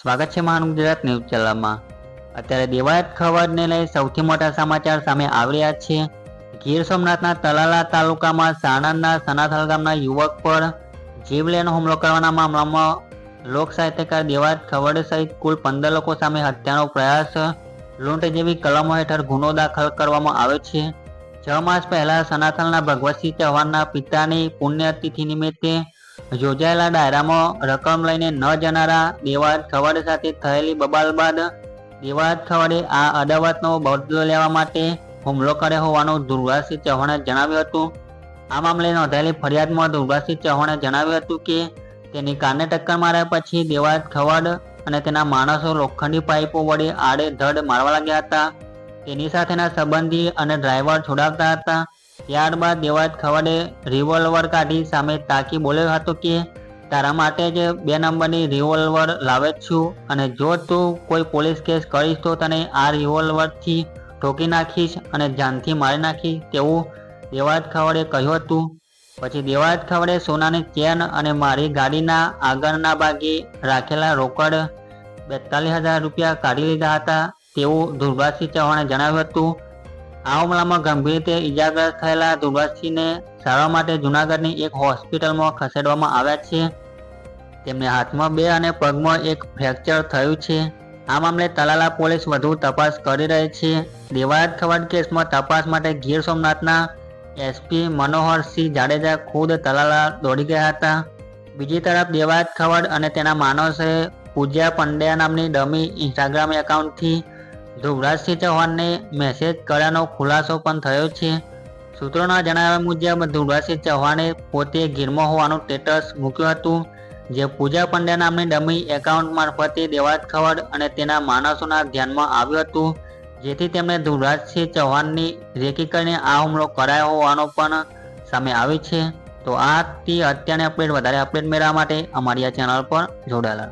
સ્વાગત છે મહાન ગુજરાત ન્યૂઝ ચેનલમાં. અત્યારે દેવાયત ખબરને લઈ સૌથી મોટા સમાચાર સામે આવી રહ્યા છે. ગીર સોમનાથના તલાલા તાલુકામાં સાણંદના સનાથલ ગામના યુવક પર જીવલેણ હુમલો કરવાના મામલામાં લોક સાહિત્યકાર દેવાયત ખવડ સહિત કુલ પંદર લોકો સામે હત્યાનો પ્રયાસ લૂંટ જેવી કલમો હેઠળ ગુનો દાખલ કરવામાં આવ્યો છે. છ માસ પહેલા સનાથલના ભગવતસિંહ ચૌહાણના પિતાની પુણ્યતિથિ નિમિત્તે યોજાયેલા ડાયરામાં રકમ લઈને ન જનારા દેવાદ ખવડ સાથે થયેલી બબાલ બાદ દેવાદ ખવડે આ અદાવતનો બદલો લેવા માટે હુમલો કર્યો હોવાનું દુર્ગાસિંહ ચૌહાણે જણાવ્યું હતું. આ મામલે નોંધાયેલી ફરિયાદમાં દુર્ગાસિંહ ચૌહાણે જણાવ્યું હતું કે તેની કારને ટક્કર માર્યા પછી દેવાદ ખવડ અને તેના માણસો લોખંડી પાઇપો વડે આડે ધડ મારવા લાગ્યા હતા. તેની સાથેના સંબંધી અને ડ્રાઈવર છોડાવતા હતા. ત્યારબાદ દેવાજ ખવડે રિવોલ્વર કાઢી સામે તાકી બોલ્યો હતો કે, તારા માટે જ બે નંબરની રિવોલ્વર લાવે છું અને જો તું કોઈ પોલીસ કેસ કરીશ તો તને આ રિવોલ્વરથી ઠોકી નાખીશ અને જાનથી મારી નાખીશ તેવું દેવાજ ખવડે કહ્યું હતું. પછી દેવાજ ખવડે સોનાની ચેન અને મારી ગાડીના આગળના ભાગે રાખેલા રોકડ બેતાલીસ હજાર રૂપિયા કાઢી લીધા હતા. તેવું દુર્ભાષી ચૌહાણે જણાવ્યું હતું. આ હુમલામાં ગંભીર રીતે ઈજાગ્રસ્ત થયેલા દુર્ગાસિંહને સારવાર માટે જૂનાગઢની એક હોસ્પિટલમાં ખસેડવામાં આવ્યા છે. તેમને હાથમાં બે અને પગમાં એક ફ્રેક્ચર થયું છે. આ મામલે તલાલા પોલીસ વધુ તપાસ કરી રહી છે. દેવાયત ખવડ કેસમાં તપાસ માટે ગીર સોમનાથના એસપી મનોહરસિંહ જાડેજા ખુદ તલાલા દોડી ગયા હતા. બીજી તરફ દેવાયત ખવડ અને તેના માણસે પૂજા પંડ્યા નામની ડમી ઇન્સ્ટાગ્રામ એકાઉન્ટથી ધ્રુવરાજસિંહ ચૌહાણને મેસેજ કર્યાનો ખુલાસો પણ થયો છે. સૂત્રોના જણાવ્યા મુજબ ધ્રુવરાજસિંહ ચૌહાણે પોતે ગીરમાં હોવાનું સ્ટેટસ મૂક્યું હતું, જે પૂજા પંડ્યા નામની ડમી એકાઉન્ટ મારફતે દેવાજ ખવડ અને તેના માણસોના ધ્યાનમાં આવ્યું હતું, જેથી તેમણે ધ્રુવરાજસિંહ ચૌહાણની રેકી કરીને આ હુમલો કરાયો હોવાનો પણ સામે આવ્યું છે. તો આ હતી અત્યારની અપડેટ વધારે અપડેટ મેળવવા માટે અમારી આ ચેનલ પર જોડાયેલા.